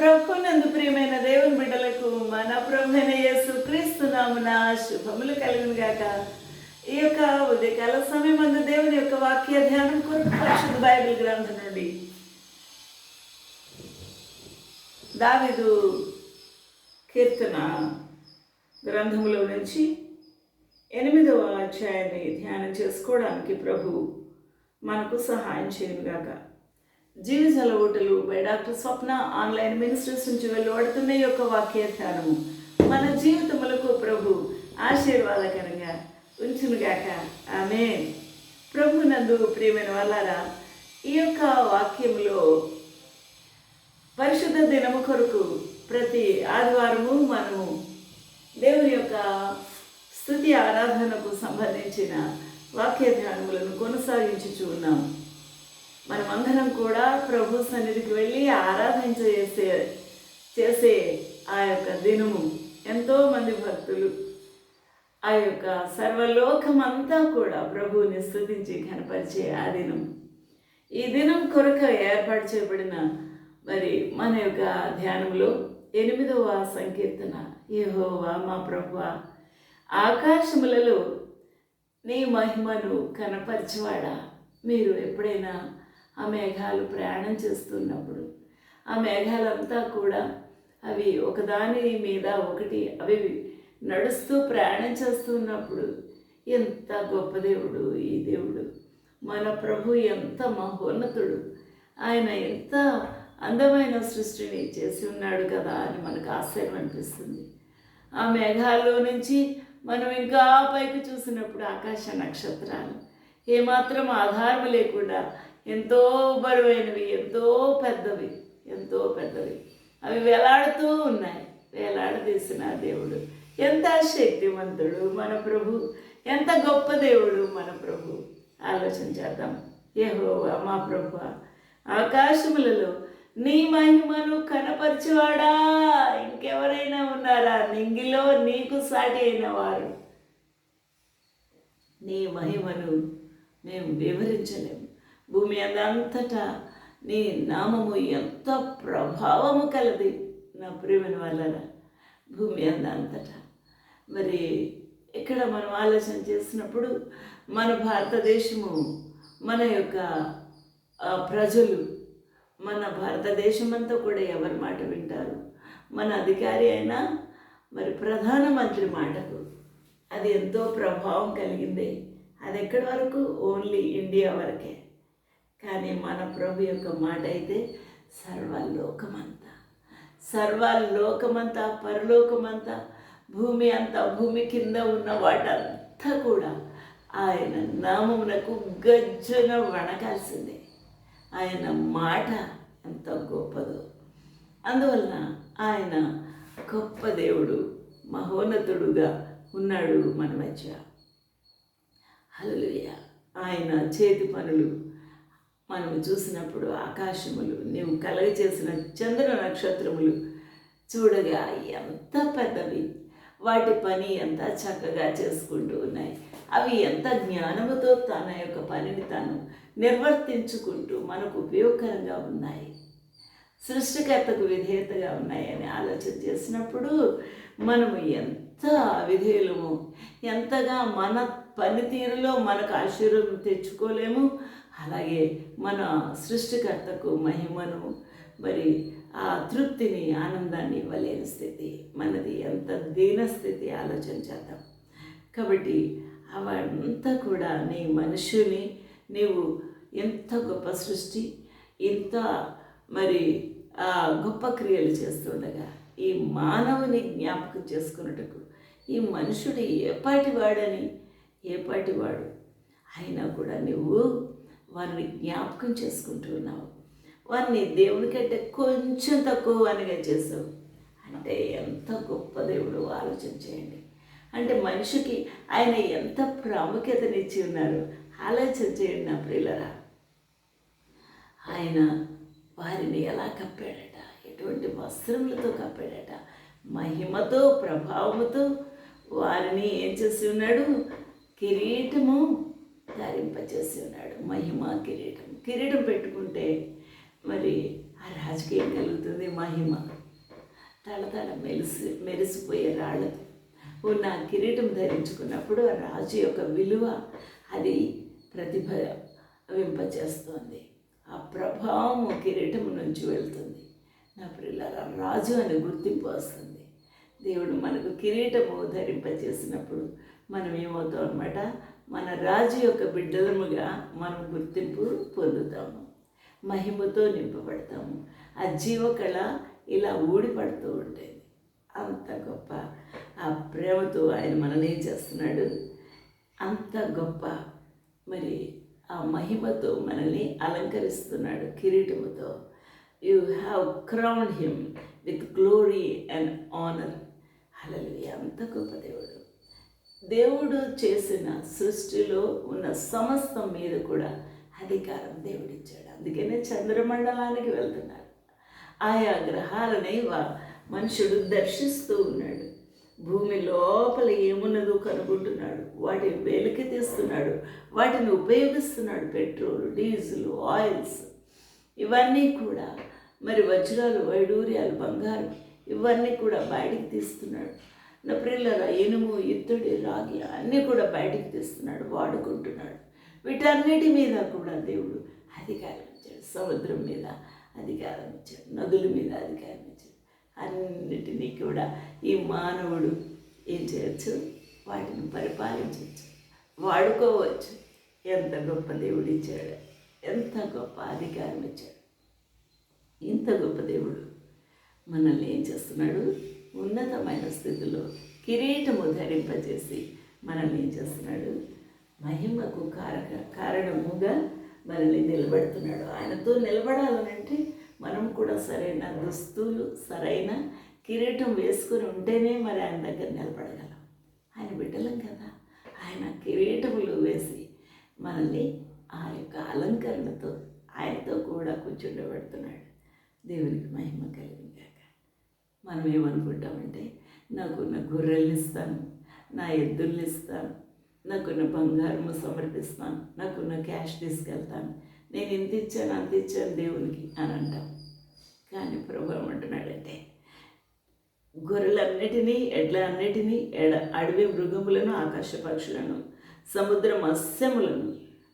ప్రభునందు ప్రియమైన దేవుని బిడ్డలకు మన ప్రభుమైన యేసు క్రీస్తు నామున శుభములు కలిగిన గాక. ఈ యొక్క ఉదయకాల సమయం అందు దేవుని యొక్క వాక్య ధ్యానం కొరకు పరిశుద్ధ బైబిల్ గ్రంథం నుండి దావిదు కీర్తన గ్రంథములో నుంచి ఎనిమిదవ అధ్యాయాన్ని ధ్యానం చేసుకోవడానికి ప్రభు మనకు సహాయం చేయనుగాక జీవజల ఓటలు by doctor Swapna online ministers నుంచి వెలువడుతున్న ఈ యొక్క వాక్య మన జీవితములకు ప్రభు ఆశీర్వాదకరంగా ఉంచునుగాక. ఆమె ప్రభు నందు ప్రియమైన వాళ్ళారా ఈ యొక్క వాక్యంలో పరిశుద్ధ దినము కొరకు ప్రతి ఆదివారము మనము దేవుని యొక్క స్థుతి ఆరాధనకు సంబంధించిన వాక్య ధ్యానములను కొనసాగించుచు మనమందరం కూడా ప్రభు సన్నిధికి వెళ్ళి ఆరాధన చేసే చేసే ఆ యొక్క దినము. ఎంతో మంది భక్తులు. ఆ యొక్క సర్వలోకమంతా కూడా ప్రభువుని స్థుతించి కనపరిచే ఆ దినం. ఈ దినం కొరకు ఏర్పాటు చేయబడిన మరి మన యొక్క ధ్యానంలో ఎనిమిదవ సంకీర్తన యహోవా మా ప్రభువ ఆకాశములలో నీ మహిమను కనపరిచేవాడా మీరు ఎప్పుడైనా ఆ మేఘాలు ప్రయాణం చేస్తున్నప్పుడు ఆ మేఘాలంతా కూడా అవి ఒకదాని మీద ఒకటి అవి నడుస్తూ ప్రయాణం చేస్తున్నప్పుడు ఎంత గొప్ప దేవుడు ఈ దేవుడు. మన ప్రభు ఎంత మహోన్నతుడు. ఆయన ఎంత అందమైన సృష్టిని చేసి ఉన్నాడు కదా అని మనకు ఆశ్చర్యం అనిపిస్తుంది. ఆ మేఘాల్లో నుంచి మనం ఇంకా పైకి చూసినప్పుడు ఆకాశ నక్షత్రాలు. ఏమాత్రం ఆధారం లేకుండా ఎంతో బరువైనవి ఎంతో పెద్దవి ఎంతో పెద్దవి. అవి వేలాడుతూ ఉన్నాయి. వేలాడదీసిన దేవుడు. ఎంత శక్తివంతుడు మన ప్రభు. ఎంత గొప్ప దేవుడు మన ప్రభు. ఆలోచన చేద్దాం. యెహోవా మా ప్రభు ఆకాశములలో నీ మహిమను కనపరిచేవాడా? ఇంకెవరైనా ఉన్నారా? నింగిలో నీకు సాటి అయిన వారు. నీ మహిమను మేము వివరించలేము. భూమి అదంతటా నీ నామము ఎంత ప్రభావము కలది నా ప్రేమని వల్ల భూమి అందంతటా మరి ఇక్కడ మనం ఆలోచన చేసినప్పుడు మన భారతదేశము మన యొక్క ప్రజలు మన భారతదేశం అంతా కూడా ఎవరి మాట వింటారు? మన అధికారి అయినా మరి ప్రధానమంత్రి మాటకు అది ఎంతో ప్రభావం కలిగింది. అది ఎక్కడి వరకు? ఓన్లీ ఇండియా వరకే. కానీ మన ప్రభు యొక్క మాట అయితే సర్వలోకమంతా. సర్వలోకమంతా పరలోకమంతా భూమి అంతా భూమి కింద ఉన్న వాటంతా కూడా ఆయన నామమునకు గజ్జన వణకాల్సిందే. ఆయన మాట ఎంత గొప్పదో. అందువలన ఆయన గొప్ప దేవుడు మహోన్నతుడుగా ఉన్నాడు మన మధ్య. హల్లెలూయా. ఆయన చేతి పనులు మనం చూసినప్పుడు ఆకాశములు నీవు కలగ చేసిన చంద్ర నక్షత్రములు చూడగా ఎంత పెద్దవి. వాటి పని ఎంత చక్కగా చేసుకుంటూ ఉన్నాయి. అవి ఎంత జ్ఞానముతో తన యొక్క పనిని తాను నిర్వర్తించుకుంటూ మనకు ఉపయోగకరంగా ఉన్నాయి. సృష్టికర్తకు విధేయతగా ఉన్నాయని ఆలోచన చేసినప్పుడు మనము ఎంత విధేయులము. ఎంతగా మన పనితీరులో మనకు ఆశీర్వాదం తెచ్చుకోలేము. అలాగే మన సృష్టికర్తకు మహిమను మరి ఆ తృప్తిని ఆనందాన్ని ఇవ్వలేని స్థితి మనది ఎంత దీన స్థితి ఆలోచన చేద్దాం. కాబట్టి అవంతా కూడా నీ మనుషుని నీవు ఎంత గొప్ప సృష్టి ఇంత మరి ఆ గొప్ప క్రియలు చేస్తుండగా ఈ మానవుని జ్ఞాపకం చేసుకున్నట్టుకు ఈ మనుషుడు ఏపాటి వాడని? ఏపాటి వాడు? అయినా కూడా నువ్వు వారిని జ్ఞాపకం చేసుకుంటూ ఉన్నావు. వారిని దేవుని కంటే కొంచెం తక్కువ అనిగా చేసావు. అంటే ఎంత గొప్ప దేవుడు ఆలోచన చేయండి. అంటే మనిషికి ఆయన ఎంత ప్రాముఖ్యతనిచ్చి ఉన్నారు. ఆలోచన చేయండి నా ప్రియులరా. ఆయన వారిని ఎలా కప్పాడట? ఎటువంటి వస్త్రములతో కప్పాడట? మహిమతో ప్రభావముతో వారిని ఏం చేసి ఉన్నాడు? కిరీటము ధరింపచేసి ఉన్నాడు మహిమ కిరీటం. కిరీటం పెట్టుకుంటే మరి ఆ రాజుకి ఏం కలుగుతుంది మహిమ. తళతళ మెలిసి మెరిసిపోయే రాళ్ళతో ఉన్న కిరీటం ధరించుకున్నప్పుడు ఆ రాజు యొక్క విలువ అది ప్రతిభ వింపచేస్తోంది ఆ ప్రభావం కిరీటం నుంచి వెళ్తుంది. నా పిల్లల రాజు అని గుర్తింపు వస్తుంది. దేవుడు మనకు కిరీటము ధరింపచేసినప్పుడు మనం ఏమవుతాం అనమాట మన రాజు యొక్క బిడ్డలముగా మనం గుర్తింపు పొందుతాము. మహిమతో నింపబడతాము. ఆ జీవకళ ఇలా ఊడిపడుతూ ఉంటుంది. అంత గొప్ప ఆ ప్రేమతో ఆయన మనల్ని ఏం చేస్తున్నాడు? అంత గొప్ప మరి ఆ మహిమతో మనల్ని అలంకరిస్తున్నాడు కిరీటముతో. You have crown him with glory and honour అలలు అంత గొప్ప దేవుడు. దేవుడు చేసిన సృష్టిలో ఉన్న సమస్తం మీద కూడా అధికారం దేవుడిచ్చాడు. అందుకనే చంద్రమండలానికి వెళ్తున్నారు. ఆయా గ్రహాలని వా- మనుషుడు దర్శిస్తూ ఉన్నాడు. భూమి లోపల ఏమున్నదో కనుగొంటున్నాడు. వాటిని వెలికి తీస్తున్నాడు. వాటిని ఉపయోగిస్తున్నాడు. పెట్రోల్ డీజిల్ ఆయిల్స్ ఇవన్నీ కూడా మరి వజ్రాలు వైడూర్యాలు బంగారం ఇవన్నీ కూడా బయటికి తీస్తున్నాడు. నా పిల్లల ఇనుము ఇత్తడి రాగి అన్నీ కూడా బయటికి తీస్తున్నాడు వాడుకుంటున్నాడు. వీటన్నిటి మీద కూడా దేవుడు అధికారం ఇచ్చాడు. సముద్రం మీద అధికారం ఇచ్చాడు. నదుల మీద అధికారం ఇచ్చాడు. అన్నిటినీ కూడా ఈ మానవుడు ఏం చేయొచ్చు? వాటిని పరిపాలించవచ్చు వాడుకోవచ్చు. ఎంత గొప్ప దేవుడు ఇచ్చాడు. ఎంత గొప్ప అధికారం ఇచ్చాడు. ఇంత గొప్ప దేవుడు మనల్ని ఏం చేస్తున్నాడు? ఉన్నతమైన స్థితిలో కిరీటము ధరింపజేసి మనల్ని ఏం చేస్తున్నాడు? మహిమకు కారక కారణముగా మనల్ని నిలబెడుతున్నాడు. ఆయనతో నిలబడాలనంటే మనం కూడా సరైన దుస్తులు సరైన కిరీటం వేసుకొని ఉంటేనే మరి ఆయన దగ్గర నిలబడగలం. ఆయన బిడ్డలం కదా. ఆయన కిరీటములు వేసి మనల్ని ఆ యొక్క అలంకరణతో ఆయనతో కూడా కూర్చుండబెడుతున్నాడు. దేవునికి మహిమ కలిగింది మనం ఏమనుకుంటామంటే నాకున్న గొర్రెల్ని ఇస్తాను నా ఎద్దుల్ని ఇస్తాను నాకున్న బంగారము సమర్పిస్తాను నాకున్న క్యాష్ తీసుకెళ్తాను నేను ఇంత ఇచ్చాను అంత ఇచ్చాను దేవునికి అని అంటాం. కానీ ప్రభు ఏమంటున్నాడంటే గొర్రెలన్నిటినీ ఎడ్లన్నిటినీ ఎడ అడవి మృగములను ఆకాశ పక్షులను సముద్ర మత్స్యములను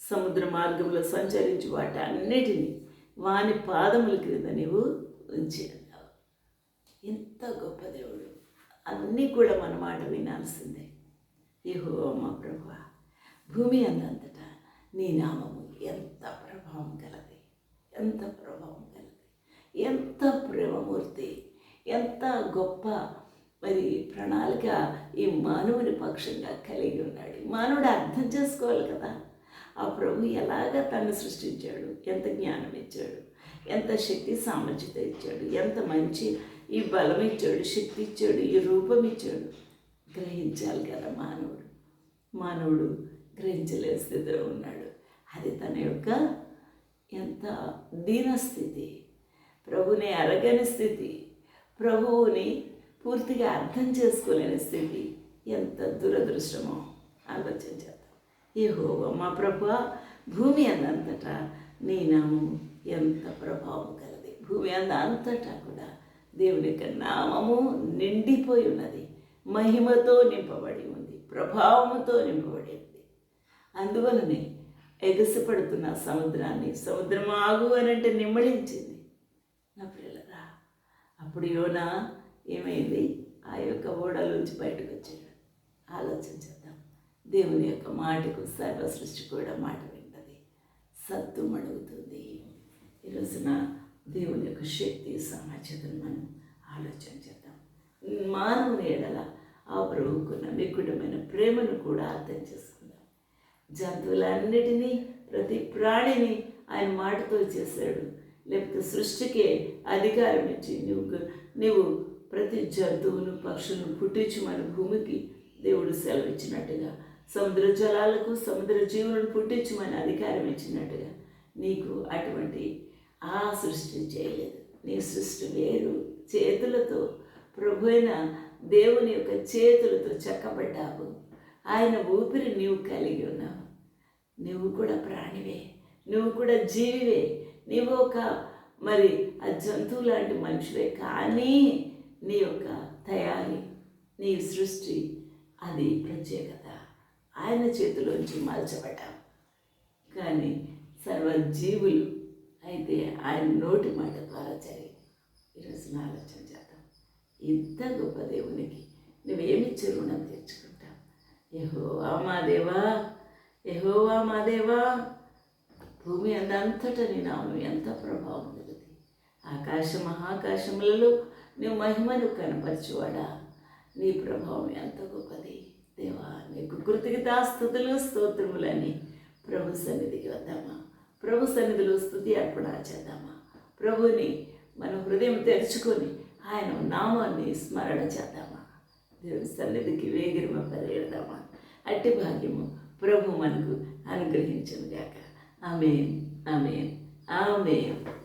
సముద్ర మార్గంలో సంచరించి వాటి అన్నిటినీ వాని పాదముల క్రింద నీవు ఉంచాను ఎంత గొప్ప దేవుడు. అన్నీ కూడా మన మాట వినాల్సిందే. యహో మా ప్రభు భూమి అన్నంతటా నీ నామము ఎంత ప్రభావం కలది. ఎంత ప్రభావం కలది. ఎంత ప్రేమమూర్తి. ఎంత గొప్ప మరి ప్రణాళిక ఈ మానవుని పక్షంగా కలిగి ఉన్నాడు. మానవుడు అర్థం చేసుకోవాలి కదా. ఆ ప్రభు ఎలాగ తను సృష్టించాడు? ఎంత జ్ఞానం ఇచ్చాడు? ఎంత శక్తి సామర్థ్యత ఇచ్చాడు ఎంత మంచి ఈ బలం ఇచ్చాడు శక్తి ఇచ్చాడు ఈ రూపం ఇచ్చాడు. గ్రహించాలి కదా మానవుడు. మానవుడు గ్రహించలే స్థితిలో ఉన్నాడు. అది తన యొక్క ఎంత దీనస్థితి ప్రభుని అరగని స్థితి. ప్రభువుని పూర్తిగా అర్థం చేసుకోలేని స్థితి. ఎంత దురదృష్టమో ఆలోచించేద్దాం యెహోవా మా ప్రభు భూమి అందంతటా నీ నామము ఎంత ప్రభావం కలది. భూమి అంద అంతటా కూడా దేవుని యొక్క నామము నిండిపోయి ఉన్నది. మహిమతో నింపబడి ఉంది. ప్రభావముతో నింపబడి ఉంది. అందువలనే ఎగసిపడుతున్న సముద్రాన్ని సముద్రం ఆగు అని అంటే నిమ్మళించింది. నా పిల్లరా అప్పుడు యోనా ఏమైంది? ఆ యొక్క ఓడలోంచి బయటకు వచ్చాడు. ఆలోచించేద్దాం దేవుని యొక్క మాటకు సర్వ సృష్టి కూడా మాట వింటది. సత్తు ఈ రోజున దేవుని యొక్క శక్తి సమాచారం మనం ఆలోచన చేద్దాం. మానవుని ఎడల ఆ ప్రభుకున్న మికుటమైన ప్రేమను కూడా అర్థం చేసుకుందాం. జంతువులన్నిటినీ ప్రతి ప్రాణిని ఆయన మాటతో చేశాడు. లేకపోతే సృష్టికే అధికారం ఇచ్చి నువ్వు నువ్వు ప్రతి జంతువును పక్షులను పుట్టించి మన భూమికి దేవుడు సెలవిచ్చినట్టుగా సముద్ర జలాలకు సముద్ర జీవులను పుట్టించమని అధికారం ఇచ్చినట్టుగా నీకు అటువంటి ఆ సృష్టిని చేయలేదు. నీ సృష్టి వేరు. చేతులతో ప్రభు అయిన దేవుని యొక్క చేతులతో చెక్కబడ్డావు. ఆయన ఊపిరి నీవు కలిగి ఉన్నావు. నువ్వు కూడా ప్రాణివే. నువ్వు కూడా జీవివే. నీవు ఒక మరి ఆ జంతువు లాంటి మనుషులే కానీ నీ యొక్క తయారీ నీ సృష్టి అది ప్రత్యేకత. ఆయన చేతిలోంచి మలచబడ్డాం కానీ సర్వజీవులు అయితే ఆయన నోటి మాట ద్వారా జరిగి ఈరోజు నా ఆలోచన చేద్దాం. ఇంత గొప్ప దేవునికి నువ్వేమిచ్చి రుణం తీర్చుకుంటావు యహోవా మా దేవా యహోవా మా దేవా భూమి అంతటా నీ నామం ఎంత ప్రభావం కలది ఆకాశ మహాకాశములలో నువ్వు మహిమను కనపరచువాడా? నీ ప్రభావం ఎంత గొప్పది. దేవా నీకు కృతజ్ఞతాస్థుతులు స్తోత్రములని ప్రభు సన్నిధికి వద్దామా? ప్రభు సన్నిధిలో స్థుతి అర్పణ చేద్దామా? ప్రభుని మన హృదయం తెరుచుకొని ఆయన నామాన్ని స్మరణ చేద్దామా? దేవుని సన్నిధికి వేగిరి పరిగెడదామా అట్టి భాగ్యము ప్రభు మనకు అనుగ్రహించను గాక. Amen amen amen.